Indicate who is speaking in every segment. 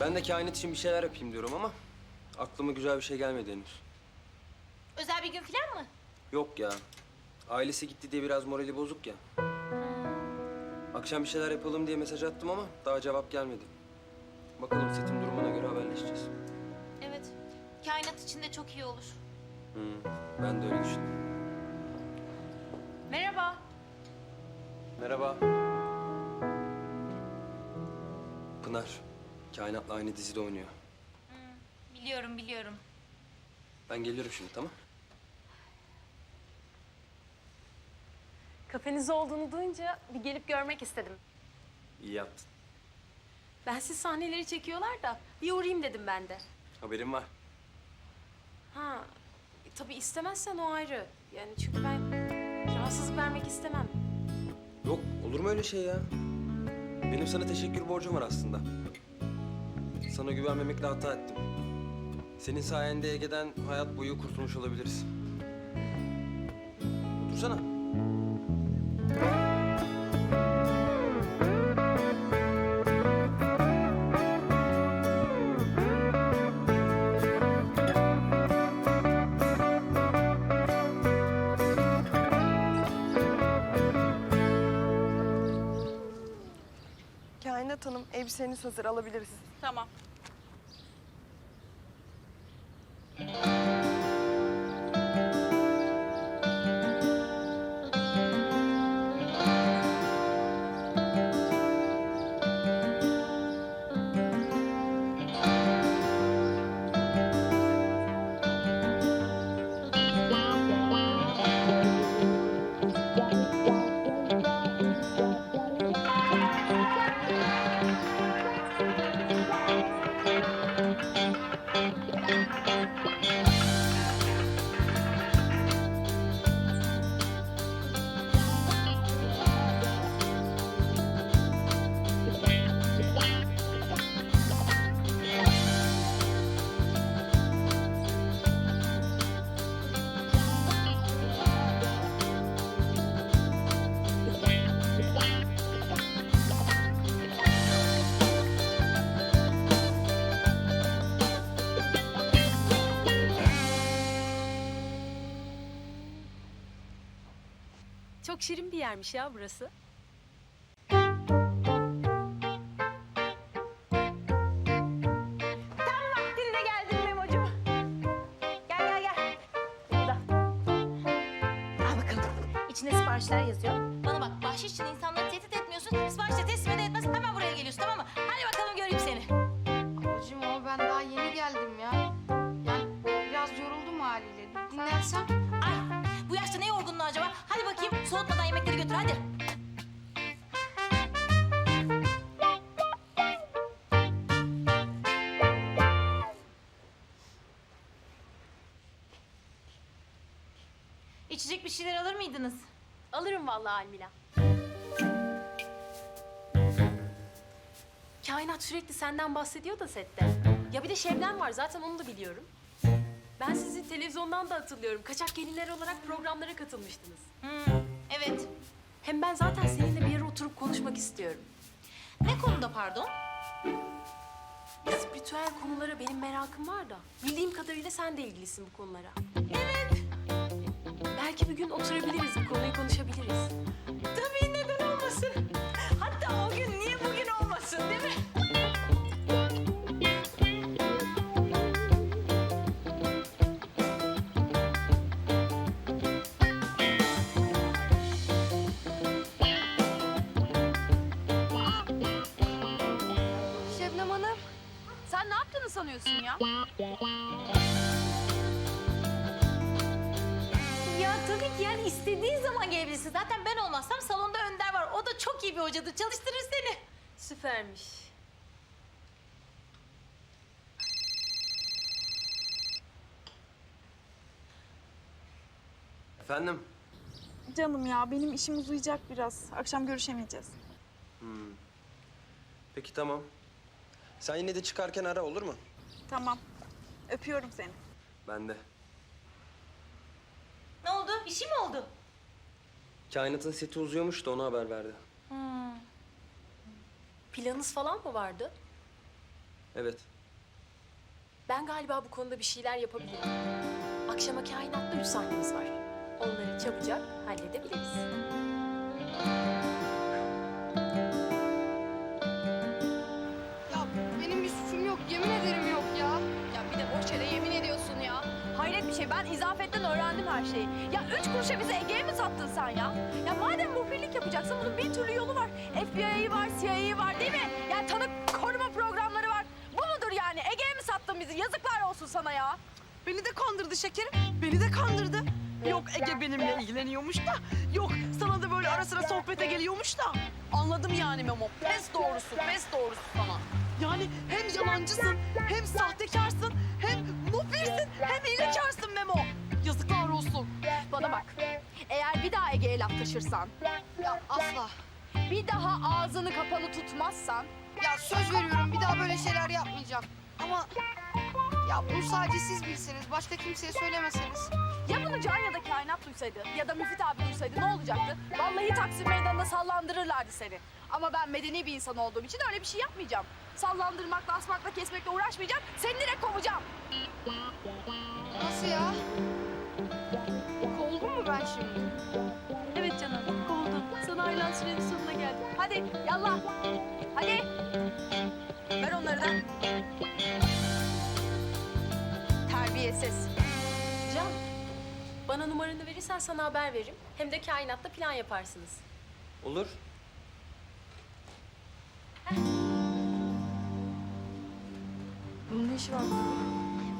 Speaker 1: Ben de kainat için bir şeyler yapayım diyorum ama aklıma güzel bir şey gelmedi henüz.
Speaker 2: Özel bir gün falan mı?
Speaker 1: Yok ya. Ailesi gitti diye biraz morali bozuk ya. Akşam bir şeyler yapalım diye mesaj attım ama daha cevap gelmedi. Bakalım setin durumuna göre haberleşeceğiz.
Speaker 2: Evet. Kainat için de çok iyi olur.
Speaker 1: Hı, ben de öyle düşündüm.
Speaker 2: Merhaba.
Speaker 1: Merhaba. Pınar. Kainat'la aynı dizide oynuyor.
Speaker 2: Biliyorum, biliyorum.
Speaker 1: Ben geliyorum şimdi tamam?
Speaker 3: Kafeniz olduğunu duyunca bir gelip görmek istedim.
Speaker 1: İyi yaptın.
Speaker 3: Ben siz sahneleri çekiyorlar da bir uğrayayım dedim ben de.
Speaker 1: Haberim var.
Speaker 3: Ha, e, tabii istemezsen o ayrı. Yani çünkü ben rahatsızlık vermek istemem.
Speaker 1: Yok olur mu öyle şey ya? Benim sana teşekkür borcum var aslında. Sana güvenmemekle hata ettim. Senin sayende Ege'den hayat boyu kurtulmuş olabiliriz. Otursana.
Speaker 4: Kainat Hanım elbiseniz hazır alabiliriz.
Speaker 5: Tamam.
Speaker 3: Çok şirin bir yermiş ya burası.
Speaker 5: Vaktinde geldin Memo'cum. Gel gel gel. Burada.
Speaker 2: Al bakalım. İçinde siparişler yazıyor. Bana bak, bahşiş için insanları tehdit etmiyorsun. Sipariş de teslim ede etmez. Hemen buraya geliyorsun, tamam mı? Hadi bakalım göreyim seni.
Speaker 6: Ablacığım ama ben daha yeni geldim ya. Yani biraz yoruldum haliyle. Dinlensem.
Speaker 2: Soğutmadan yemekleri götür, hadi. İçecek bir şeyler alır mıydınız?
Speaker 3: Alırım vallahi Almila. Kainat sürekli senden bahsediyor da sette. Ya bir de Şebnem var zaten onu da biliyorum. Ben sizi televizyondan da hatırlıyorum. Kaçak gelinler olarak programlara katılmıştınız.
Speaker 2: Hmm, evet.
Speaker 3: Hem ben zaten seninle bir yere oturup konuşmak istiyorum.
Speaker 2: Ne konuda pardon?
Speaker 3: Spiritüel konulara benim merakım var da. Bildiğim kadarıyla sen de ilgilisin bu konulara.
Speaker 2: Evet.
Speaker 3: Belki bir gün oturabiliriz, bu konuyu konuşabiliriz.
Speaker 6: Sanıyorsun ya?
Speaker 2: Ya tabii ki yani istediğin zaman gelebilirsin. Zaten ben olmazsam salonda Önder var. O da çok iyi bir hocadır. Çalıştırır seni.
Speaker 3: Süpermiş.
Speaker 1: Efendim?
Speaker 5: Canım ya benim işim uzayacak biraz. Akşam görüşemeyeceğiz.
Speaker 1: Peki tamam. Sen yine de çıkarken ara olur mu?
Speaker 5: Tamam. Öpüyorum seni.
Speaker 1: Ben de.
Speaker 2: Ne oldu? Bir şey mi oldu?
Speaker 1: Kainatın seti uzuyormuş da ona haber verdi.
Speaker 3: Planınız falan mı vardı?
Speaker 1: Evet.
Speaker 3: Ben galiba bu konuda bir şeyler yapabilirim. Akşama kainatta üç sahnemiz var. Onları çabucak halledebiliriz.
Speaker 5: Şey. Ben izafetten öğrendim her şeyi. Ya üç kuruşa bize Ege'ye mi sattın sen ya? Ya madem muhbirlik yapacaksın bunun bin türlü yolu var. FBI'yi var, CIA'yı var değil mi? Yani tanık koruma programları var. Bu mudur yani? Ege'ye mi sattın bizi? Yazıklar olsun sana ya.
Speaker 7: Beni de kandırdı şekerim. Beni de kandırdı. Yok Ege benimle ilgileniyormuş da. Yok sana da böyle ara sıra sohbete geliyormuş da. Anladım yani Memo. Pes doğrusu, pes doğrusu sana. Yani hem yalancısın, hem sahtekarsın, hem muhbirsin, hem hilekarsın
Speaker 5: bir daha Ege'ye laf taşırsan,
Speaker 6: Ya asla.
Speaker 5: bir daha ağzını kapalı tutmazsan
Speaker 6: Ya söz veriyorum bir daha böyle şeyler yapmayacağım. Ama ya bunu sadece siz bilseniz, başka kimseye söylemeseniz.
Speaker 5: Ya bunu Can ya da Kainat duysaydı ya da Müfit abi duysaydı ne olacaktı? Vallahi Taksim Meydanı'nda sallandırırlardı seni. Ama ben medeni bir insan olduğum için öyle bir şey yapmayacağım. Sallandırmakla, asmakla, kesmekle uğraşmayacağım. Seni direkt kovacağım.
Speaker 6: Nasıl ya?
Speaker 3: Geldik.
Speaker 5: Hadi yallah. Hadi. Ver onları da. Terbiyesiz.
Speaker 3: Can, bana numaranı verirsen sana haber veririm. Hem de kainatta plan yaparsınız.
Speaker 1: Olur.
Speaker 6: Bunun ne işi var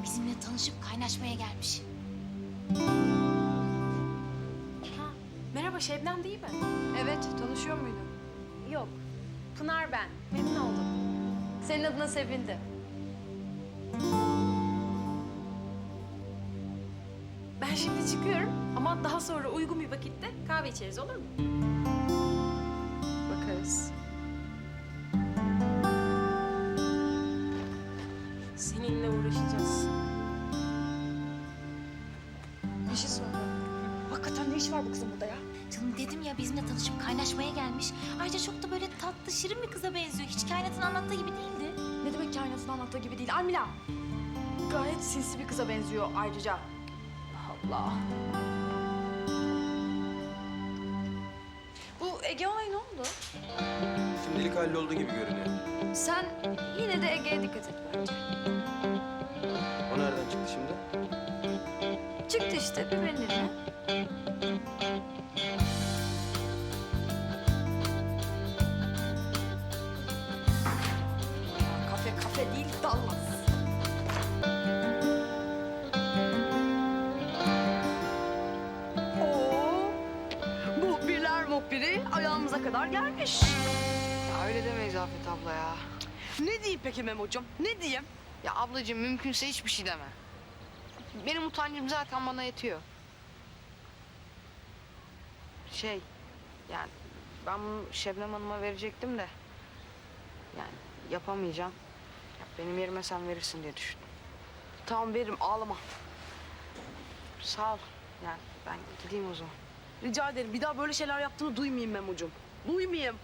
Speaker 2: Bizimle tanışıp kaynaşmaya gelmiş.
Speaker 3: Ha, merhaba Şebnem değil mi?
Speaker 6: Evet, tanışıyor muydun?
Speaker 3: Yok, Pınar ben. Memnun oldum.
Speaker 5: Senin adına sevindim.
Speaker 3: Ben şimdi çıkıyorum ama daha sonra uygun bir vakitte kahve içeriz olur mu?
Speaker 6: Bakarız.
Speaker 3: Seninle uğraşacağız.
Speaker 6: Ne işi var?
Speaker 7: Hakikaten ne iş var bu kızın burada ya?
Speaker 2: Canım dedim ya bizimle tanışıp kaynaşmaya gelmiş. Ayrıca çok da böyle tatlı, şirin bir kıza benziyor. Hiç kainatın anlattığı gibi değildi.
Speaker 5: Ne demek kainatın anlattığı gibi değil Almila. Gayet sinsi bir kıza benziyor ayrıca. Allah.
Speaker 7: Bu Ege olayı ne oldu?
Speaker 1: Şimdilik halloldu gibi görünüyor.
Speaker 6: Sen yine de Ege'ye dikkat et bence.
Speaker 1: O nereden çıktı şimdi?
Speaker 6: Çıktı işte bir.
Speaker 7: Muhbiri ayağımıza kadar gelmiş.
Speaker 6: Ya öyle deme İzafet abla ya.
Speaker 7: Ne diyeyim peki Memo'cum? Ne diyeyim?
Speaker 6: Ya ablacığım mümkünse hiçbir şey deme. Benim utancım zaten bana yetiyor. Şey, yani ben bunu Şebnem Hanım'a verecektim de... Yani yapamayacağım. Ya benim yerime sen verirsin diye düşündüm.
Speaker 7: Tamam veririm ağlama.
Speaker 6: Sağ ol. Yani ben gideyim o zaman.
Speaker 7: Rica ederim bir daha böyle şeyler yaptığını duymayayım Memo'cum. Duymayayım.